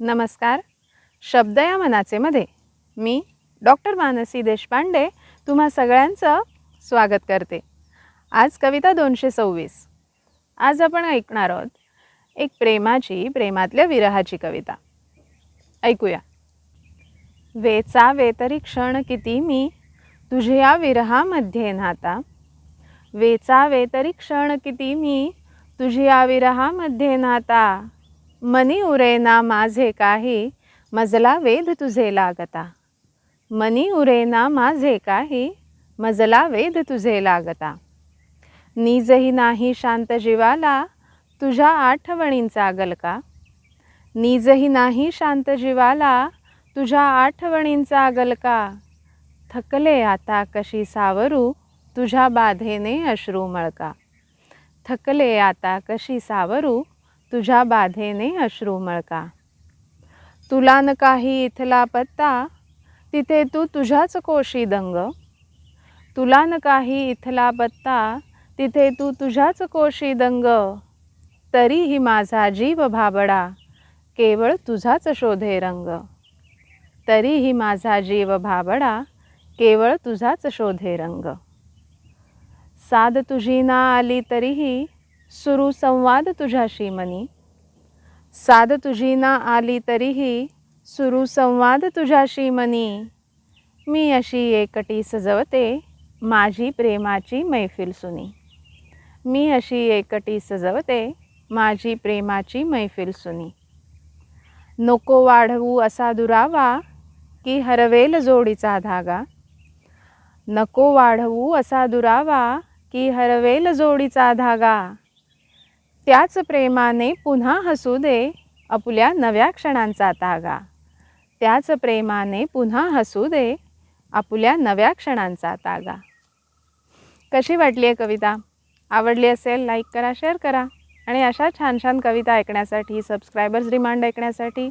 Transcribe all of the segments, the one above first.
नमस्कार. शब्द या मनाचे मध्ये मी डॉक्टर मानसी देशपांडे तुम्हा सगळ्यांचं स्वागत करते. आज कविता दोनशे सव्वीस. आज आपण ऐकणार आहोत एक प्रेमाची प्रेमातल्या विरहाची कविता. ऐकूया. वेचा वेतरी क्षण किती मी तुझ्या विरहामध्ये नाता वेचा वेतरी क्षण किती मी तुझ्या विरहामध्ये नाता मनी उरेना माझे काही मजला वेध तुझे लागता. मनी उरेना माझे काही मजला वेध तुझे लागता. निजही नाही शांत जीवाला तुझ्या आठवणींचा गलका. निजही नाही शांत जीवाला तुझ्या आठवणींचा गलका. थकले आता कशी सावरू तुझ्या बाधेने अश्रू मळका. थकले आता कशी सावरू तुझ्या बाधेने अश्रू मळका. तुला न काही इथला पत्ता तिथे तू तुझ्याच कोशी दंग. तुला न काही इथला पत्ता तिथे तू तुझ्याच कोशी दंग. तरीही माझा जीव भाबडा केवळ तुझाच शोधे रंग. तरीही माझा जीव भाबडा केवळ तुझाच शोधे रंग. साध तुझी ना आली तरीही सुरू संवाद तुझ्याशी मनी साध तुझी ना आली तरीही सुरू संवाद तुझ्याशी मनी मी अशी एकटी सजवते माझी प्रेमाची मैफिल सुनी. मी अशी एकटी सजवते माझी प्रेमाची मैफिल सुनी. नको वाढवू असा दुरावा की हरवेल जोडीचा धागा. नको वाढवू असा दुरावा की हरवेल जोडीचा धागा. त्याच प्रेमाने पुन्हा हसू दे आपल्या नव्या क्षणांचा तागा. त्याच प्रेमाने पुन्हा हसू दे आपल्या नव्या क्षणांचा तागा. कशी वाटली आहे कविता? आवडली असेल लाईक करा शेअर करा. आणि अशा छान छान कविता ऐकण्यासाठी सबस्क्रायबर्स डिमांड ऐकण्यासाठी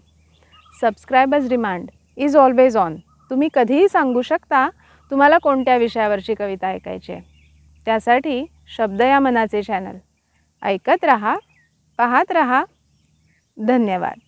subscribers remand is always on तुम्ही कधीही सांगू शकता तुम्हाला कोणत्या विषयावरची कविता ऐकायची आहे. त्यासाठी शब्द या मनाचे चॅनल ऐकत रहा पाहत रहा. धन्यवाद.